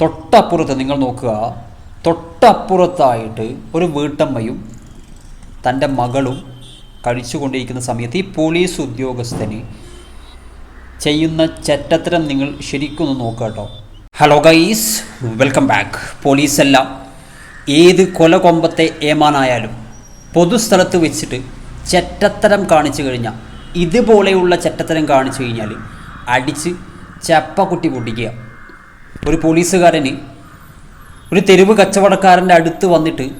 തൊട്ടപ്പുറത്ത് നിങ്ങൾ നോക്കുക. തൊട്ടപ്പുറത്തായിട്ട് ഒരു വീട്ടമ്മയും തന്റെ മകളും കഴിച്ചുകൊണ്ടിരിക്കുന്ന സമയത്ത് ഈ പോലീസ് ഉദ്യോഗസ്ഥന് ചെയ്യുന്ന ചറ്റത്തരം നിങ്ങൾ ശരിക്കും ഒന്ന് നോക്കുക കേട്ടോ. ഹലോ ഗൈസ് വെൽക്കം ബാക്ക് പോലീസെല്ലാം ഏത് കൊലകൊമ്പത്തെ ഏമാനായാലും പൊതുസ്ഥലത്ത് വെച്ചിട്ട് ചെറ്റത്തരം കാണിച്ചു കഴിഞ്ഞാൽ ഇതുപോലെയുള്ള ചെറ്റത്തരം കാണിച്ചു കഴിഞ്ഞാൽ അടിച്ച് ചപ്പക്കുട്ടി പൊട്ടിക്കുക. ഒരു പോലീസുകാരന് ഒരു തെരുവ് കച്ചവടക്കാരന്റെ അടുത്ത് വന്നിട്ട്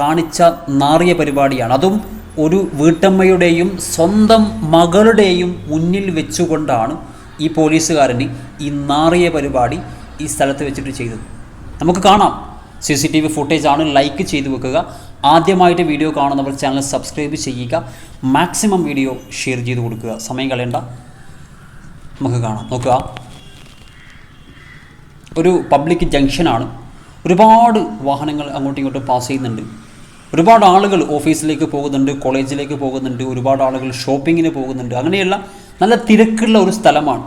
കാണിച്ച നാറിയ പരിപാടിയാണ്. അതും ഒരു വീട്ടമ്മയുടെയും സ്വന്തം മകളുടെയും മുന്നിൽ വെച്ചുകൊണ്ടാണ് ഈ പോലീസുകാരന് ഈ നാറിയ പരിപാടി ഈ സ്ഥലത്ത് വെച്ചിട്ട് ചെയ്തത്. നമുക്ക് കാണാം. C C T V footage ആണ്. ലൈക്ക് ചെയ്ത് വെക്കുക. ആദ്യമായിട്ട് വീഡിയോ കാണുന്നവർ ചാനൽ സബ്സ്ക്രൈബ് ചെയ്യുക. മാക്സിമം വീഡിയോ ഷെയർ ചെയ്ത് കൊടുക്കുക. സമയം കളയണ്ട. നമുക്ക് കാണാം. നോക്കുക. ഒരു പബ്ലിക് ജംഗ്ഷനാണ് ഒരുപാട് വാഹനങ്ങൾ അങ്ങോട്ടും ഇങ്ങോട്ടും പാസ് ചെയ്യുന്നുണ്ട്. ഒരുപാട് ആളുകൾ ഓഫീസിലേക്ക് പോകുന്നുണ്ട് കോളേജിലേക്ക് പോകുന്നുണ്ട് ഒരുപാട് ആളുകൾ ഷോപ്പിങ്ങിന് പോകുന്നുണ്ട്. അങ്ങനെയുള്ള നല്ല തിരക്കുള്ള ഒരു സ്ഥലമാണ്.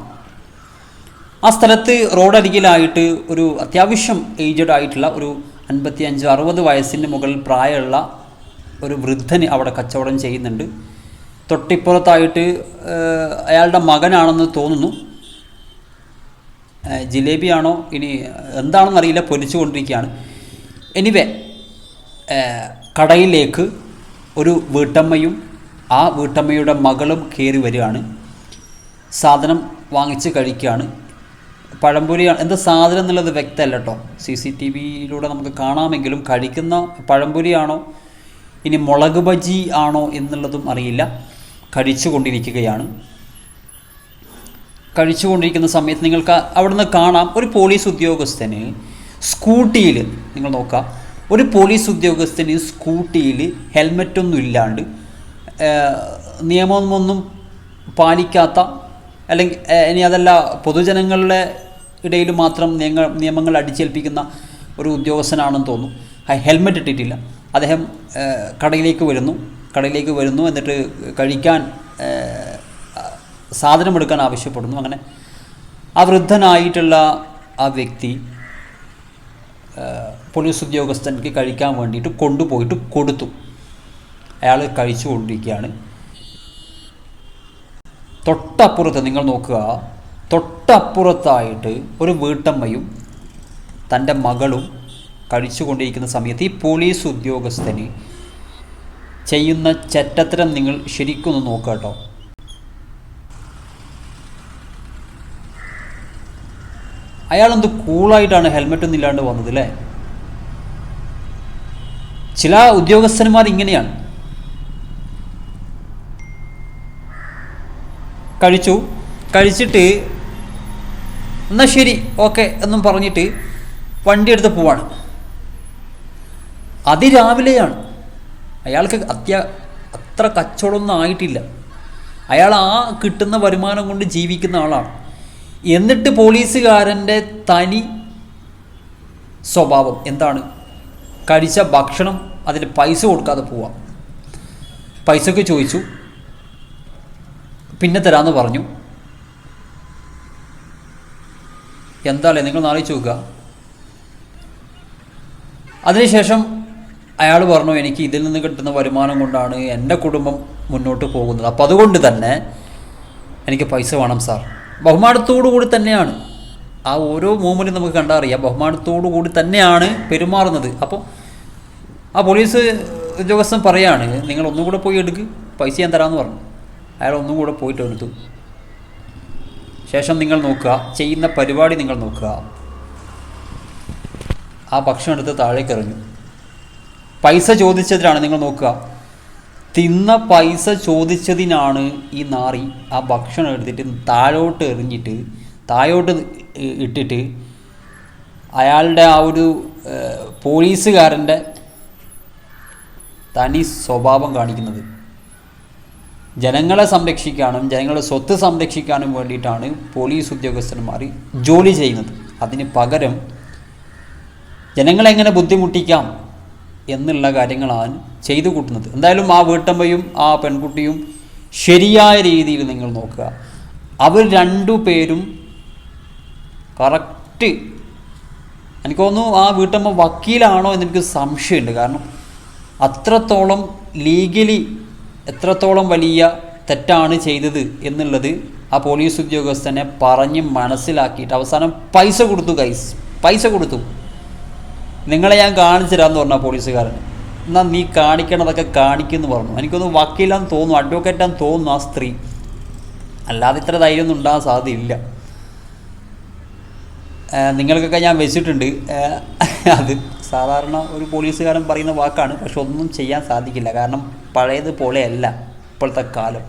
ആ സ്ഥലത്ത് റോഡരികിലായിട്ട് ഒരു അത്യാവശ്യം ഏജഡ് ആയിട്ടുള്ള ഒരു അൻപത്തി അഞ്ച് അറുപത് വയസ്സിന് മുകളിൽ പ്രായമുള്ള ഒരു വൃദ്ധന് അവിടെ കച്ചവടം ചെയ്യുന്നുണ്ട്. തൊട്ടിപ്പുറത്തായിട്ട് അയാളുടെ മകനാണെന്ന് തോന്നുന്നു. ജിലേബിയാണോ? ഇനി എന്താണെന്നറിയില്ല പൊരിച്ചു കൊണ്ടിരിക്കുകയാണ് എനിവേ കടയിലേക്ക് ഒരു വീട്ടമ്മയും ആ വീട്ടമ്മയുടെ മകളും കയറി വരികയാണ്. സാധനം വാങ്ങിച്ച് കഴിക്കുകയാണ്. പഴംപൊരിയാണ് എന്താ സാധനം എന്നുള്ളത് വ്യക്തമല്ല കേട്ടോ. സി സി ടി വിയിലൂടെ നമുക്ക് കാണാമെങ്കിലും കഴിക്കുന്ന പഴംപൊരിയാണോ ഇനി മുളക് ബജി ആണോ എന്നുള്ളതും അറിയില്ല. കഴിച്ചു കൊണ്ടിരിക്കുകയാണ് കഴിച്ചുകൊണ്ടിരിക്കുന്ന സമയത്ത് നിങ്ങൾക്ക് അവിടുന്ന് കാണാം ഒരു പോലീസ് ഉദ്യോഗസ്ഥന് സ്കൂട്ടിയിൽ നിങ്ങൾ നോക്കാം ഒരു പോലീസ് ഉദ്യോഗസ്ഥന് സ്കൂട്ടിയിൽ ഹെൽമറ്റൊന്നും ഇല്ലാണ്ട് നിയമമൊന്നും പാലിക്കാത്ത അല്ലെങ്കിൽ ഇനി അതല്ല പൊതുജനങ്ങളുടെ ഇടയിൽ മാത്രം നിയമ നിയമങ്ങൾ അടിച്ചേൽപ്പിക്കുന്ന ഒരു ഉദ്യോഗസ്ഥനാണെന്ന് തോന്നുന്നു ഹെൽമെറ്റ് ഇട്ടിട്ടില്ല. അദ്ദേഹം കടയിലേക്ക് വരുന്നു. കടയിലേക്ക് വരുന്നു എന്നിട്ട് കഴിക്കാൻ സാധനം എടുക്കാൻ ആവശ്യപ്പെടുന്നു. അങ്ങനെ ആ വൃദ്ധനായിട്ടുള്ള ആ വ്യക്തി പോലീസ് ഉദ്യോഗസ്ഥനിക്ക് കഴിക്കാൻ വേണ്ടിയിട്ട് കൊണ്ടുപോയിട്ട് കൊടുത്തു. അയാൾ കഴിച്ചു കൊണ്ടിരിക്കുകയാണ് തൊട്ടപ്പുറത്ത് നിങ്ങൾ നോക്കുക തൊട്ടപ്പുറത്തായിട്ട് ഒരു വീട്ടമ്മയും തന്റെ മകളും കഴിച്ചുകൊണ്ടിരിക്കുന്ന സമയത്ത് ഈ പോലീസ് ഉദ്യോഗസ്ഥന് ചെയ്യുന്ന ചെറ്റത്തരം നിങ്ങൾ ശരിക്കും ഒന്ന് നോക്കുക കേട്ടോ. അയാളെന്ത് കൂളായിട്ടാണ് ഹെൽമെറ്റ് ഒന്നും ഇല്ലാണ്ട് വന്നത് അല്ലേ ചില ഉദ്യോഗസ്ഥന്മാർ ഇങ്ങനെയാണ്. കഴിച്ചു. കഴിച്ചിട്ട് എന്നാൽ ശരി ഓക്കെ എന്നും പറഞ്ഞിട്ട് വണ്ടി എടുത്ത് പോവാണ്. അതിരാവിലെയാണ്. അയാൾക്ക് അത്യ അത്ര കച്ചവടമൊന്നും ആയിട്ടില്ല. അയാൾ ആ കിട്ടുന്ന വരുമാനം കൊണ്ട് ജീവിക്കുന്ന ആളാണ്. എന്നിട്ട് പോലീസുകാരന്റെ തനി സ്വഭാവം എന്താണ്? കഴിച്ച ഭക്ഷണം അതിൽ പൈസ കൊടുക്കാതെ പോവാം. പൈസക്ക് ചോദിച്ചു. പിന്നെ തരാമെന്ന് പറഞ്ഞു. എന്താല്ലേ? നിങ്ങൾ നാളെ ചോദിക്കുക അതിനുശേഷം അയാൾ പറഞ്ഞു എനിക്ക് ഇതിൽ നിന്ന് കിട്ടുന്ന വരുമാനം കൊണ്ടാണ് എന്റെ കുടുംബം മുന്നോട്ട് പോകുന്നത്. അപ്പോൾ അതുകൊണ്ട് തന്നെ എനിക്ക് പൈസ വേണം സാർ. ബഹുമാനത്തോടു കൂടി തന്നെയാണ്. ആ ഓരോ മൂമെന്റും നമുക്ക് കണ്ടാൽ അറിയാം ബഹുമാനത്തോടു കൂടി തന്നെയാണ് പെരുമാറുന്നത്. അപ്പോൾ ആ പോലീസ് ഉദ്യോഗസ്ഥൻ പറയാണ് നിങ്ങൾ ഒന്നും കൂടെ പോയി എടുക്ക് പൈസ ഞാൻ തരാമെന്ന് പറഞ്ഞു. അയാൾ ഒന്നും കൂടെ പോയിട്ട് എടുത്തു ശേഷം നിങ്ങൾ നോക്കുക ചെയ്യുന്ന പരിപാടി നിങ്ങൾ നോക്കുക. ആ ഭക്ഷണം എടുത്ത് താഴേക്ക് എറിഞ്ഞു. പൈസ ചോദിച്ചതിലാണ് നിങ്ങൾ നോക്കുക. തിന്ന പൈസ ചോദിച്ചതിനാണ് ഈ നാറി ആ ഭക്ഷണം എടുത്തിട്ട് താഴോട്ട് എറിഞ്ഞിട്ട് താഴോട്ട് ഇട്ടിട്ട് അയാളുടെ ആ ഒരു പോലീസുകാരന്റെ തനി സ്വഭാവം കാണിക്കുന്നത്. ജനങ്ങളെ സംരക്ഷിക്കാനും ജനങ്ങളുടെ സ്വത്ത് സംരക്ഷിക്കാനും വേണ്ടിയിട്ടാണ് പോലീസ് ഉദ്യോഗസ്ഥന്മാർ ജോലി ചെയ്യുന്നത്. അതിന് പകരം ജനങ്ങളെങ്ങനെ ബുദ്ധിമുട്ടിക്കാം എന്നുള്ള കാര്യങ്ങളാണ് ചെയ്തു കൂട്ടുന്നത്. എന്തായാലും ആ വീട്ടമ്മയും ആ പെൺകുട്ടിയും ശരിയായ രീതിയിൽ നിങ്ങൾ നോക്കുക. അവർ രണ്ടു പേരും കറക്റ്റ് എനിക്ക് തോന്നുന്നു ആ വീട്ടമ്മ വക്കീലാണോ എന്നെനിക്ക് സംശയമുണ്ട്. കാരണം അത്രത്തോളം ലീഗലി എത്രത്തോളം വലിയ തെറ്റാണ് ചെയ്തത് എന്നുള്ളത് ആ പോലീസ് ഉദ്യോഗസ്ഥനെ പറഞ്ഞ് മനസ്സിലാക്കിയിട്ട് അവസാനം പൈസ കൊടുത്തു കൈസ് പൈസ കൊടുത്തു. നിങ്ങളെ ഞാൻ കാണിച്ചു തരാമെന്ന് പറഞ്ഞ പോലീസുകാരൻ. എന്നാൽ നീ കാണിക്കണതൊക്കെ കാണിക്കുമെന്ന് പറഞ്ഞു. എനിക്കൊന്ന് വക്കീലാന്ന് തോന്നുന്നു അഡ്വക്കേറ്റാന്ന് തോന്നുന്നു ആ സ്ത്രീ. അല്ലാതെ ഇത്ര ധൈര്യമൊന്നും ഉണ്ടാകാൻ സാധ്യതയില്ല. നിങ്ങൾക്കൊക്കെ ഞാൻ വെച്ചിട്ടുണ്ട്. അത് സാധാരണ ഒരു പോലീസുകാരൻ പറയുന്ന വാക്കാണ് പക്ഷെ ഒന്നും ചെയ്യാൻ സാധിക്കില്ല. കാരണം പഴയതുപോലെയല്ല ഇപ്പോഴത്തെ കാലം.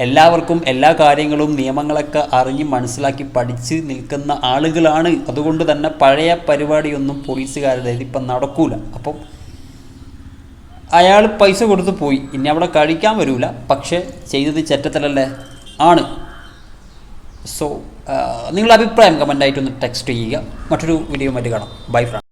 എല്ലാവർക്കും എല്ലാ കാര്യങ്ങളും നിയമങ്ങളൊക്കെ അറിഞ്ഞ് മനസ്സിലാക്കി പഠിച്ച് നിൽക്കുന്ന ആളുകളാണ്. അതുകൊണ്ട് തന്നെ പഴയ പരിപാടിയൊന്നും പോലീസുകാരുടെ ഇപ്പം നടക്കൂല. അപ്പം അയാൾ പൈസ കൊടുത്ത് പോയി. ഇനി അവിടെ കഴിക്കാൻ വരില്ല പക്ഷേ ചെയ്തത് ചെറ്റത്തലല്ലേ? ആണ്. സോ നിങ്ങളുടെ അഭിപ്രായം കമന്റായിട്ടൊന്ന് ടെക്സ്റ്റ് ചെയ്യുക. മറ്റൊരു വീഡിയോ മറ്റു കാണാം. By front